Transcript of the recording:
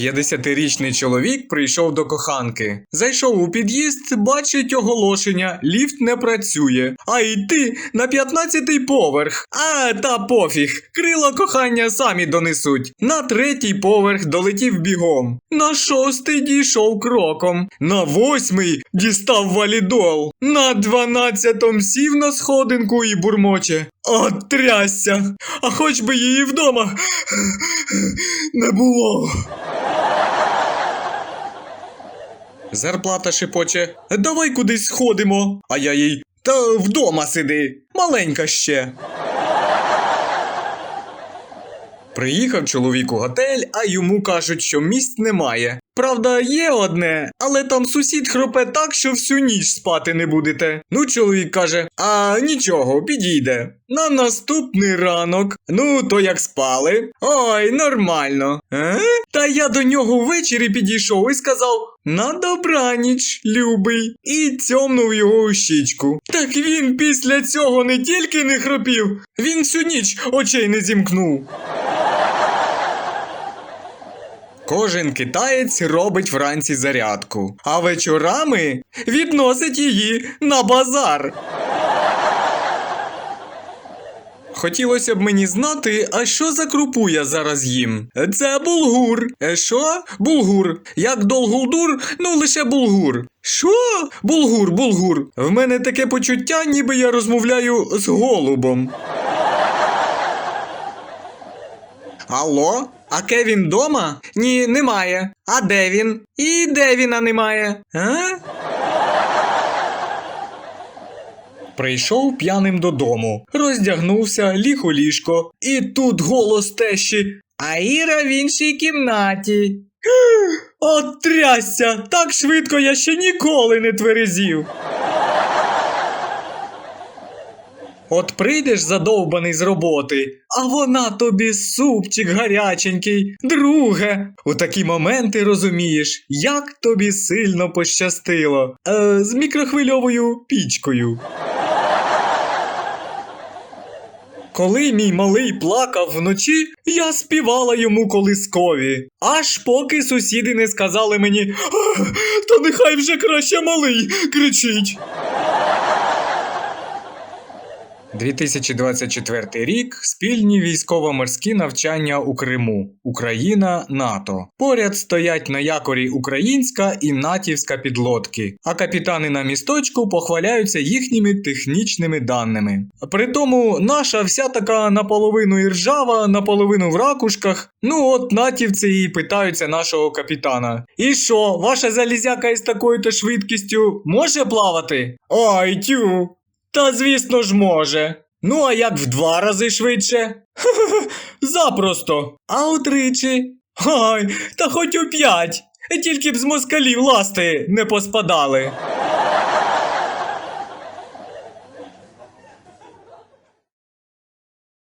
50-річний чоловік прийшов до коханки. Зайшов у під'їзд, бачить оголошення, ліфт не працює. А йти на 15-й поверх. А та пофіг, крила кохання самі донесуть. На третій поверх долетів бігом. На шостий дійшов кроком. На восьмий дістав валідол. На дванадцятом сів на сходинку і бурмоче. От трясся. А хоч би її вдома не було. Зарплата шепоче. Давай кудись сходимо. А я їй. Та вдома сиди. Маленька ще. Приїхав чоловік у готель, а йому кажуть, що місць немає. Правда, є одне, але там сусід хропе так, що всю ніч спати не будете. Ну, чоловік каже: А нічого, підійде. На наступний ранок. Ну, то як спали. Ой, нормально. Е? Та я до нього ввечері підійшов і сказав: на добраніч, любий, і цьомнув його у щічку. Так він після цього не тільки не хропів, він всю ніч очей не зімкнув. Кожен китаєць робить вранці зарядку, а вечорами відносить її на базар. Хотілося б мені знати, а що за крупу я зараз їм? Це булгур. Що? Булгур. Як долгулдур, ну лише булгур. Що? Булгур, булгур. В мене таке почуття, ніби я розмовляю з голубом. Алло? А Кевін дома? Ні, немає. А де він? І Девіна немає. А? Прийшов п'яним додому, роздягнувся, ліг у ліжко, і тут голос тещі. А Іра в іншій кімнаті. От трясся! Так швидко я ще ніколи не тверезів. От прийдеш задовбаний з роботи, а вона тобі супчик гаряченький, друге. У такі моменти розумієш, як тобі сильно пощастило. Е, з мікрохвильовою пічкою. Коли мій малий плакав вночі, я співала йому колискові. Аж поки сусіди не сказали мені, «Ах, та нехай вже краще малий кричить. 2024 рік спільні військово-морські навчання у Криму. Україна НАТО. Поряд стоять на якорі українська і натівська підлодки, а капітани на місточку похваляються їхніми технічними даними. Притому наша вся така наполовину іржава, наполовину в ракушках. Ну от натівці і питаються нашого капітана. І що, ваша залізяка із такою то швидкістю може плавати? Ой, тю. Та звісно ж може. Ну, а як в два рази швидше? Ха-ха-ха, запросто. А утричі? Ай, та хоч у п'ять. Тільки б з москалів ласти не поспадали.